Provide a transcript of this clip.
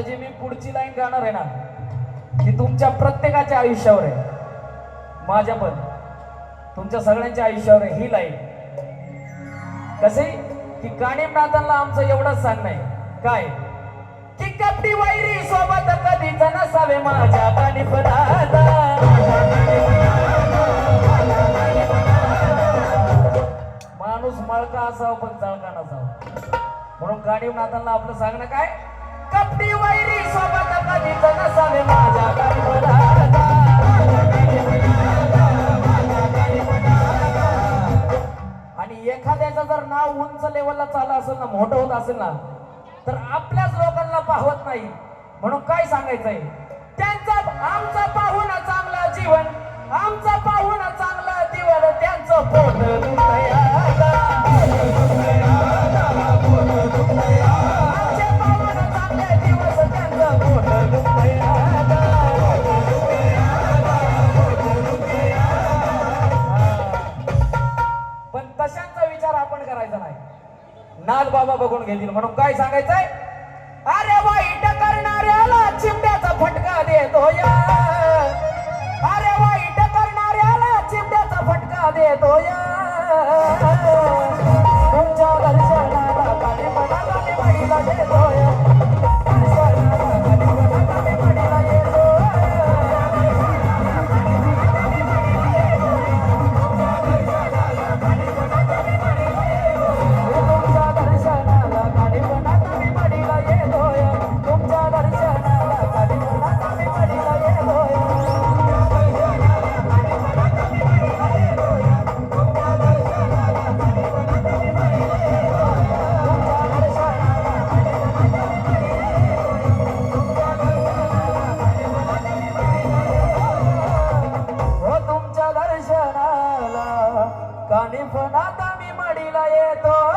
जी मी पुढची लाईन गाणार आहे ना ती तुमच्या प्रत्येकाच्या आयुष्यावर आहे. माझ्या पण. तुमच्या सगळ्यांच्या आयुष्यावर आहे ही लाईन. कसे? की कानिम नाथांना आमचं एवढंच सांगणं आहे काय? की कपडी वैरी सोबत कधीच नसावे माझ्या पाणी माणूस मळका असावा पण जळका नसावा म्हणून कानिम आपलं सांगणं काय? कपटी वैरी सोबत कधीच नसावे माझ्या आणि एखाद्याचं जर नाव उंच लेवलला चाललं असेल ना मोठं होत असेल ना तर आपल्याच लोकांना पाहत नाही. म्हणून काय सांगायचंय? त्यांचा आमचा लाल बाबा बघून घेतील म्हणून काय सांगायचंय? अरे वाईट करणाऱ्याला चिमट्याचा फटका देतो या. अरे वाईट करणाऱ्याला चिमट्याचा फटका देतो या. कानिफनात मी मडीला येतो.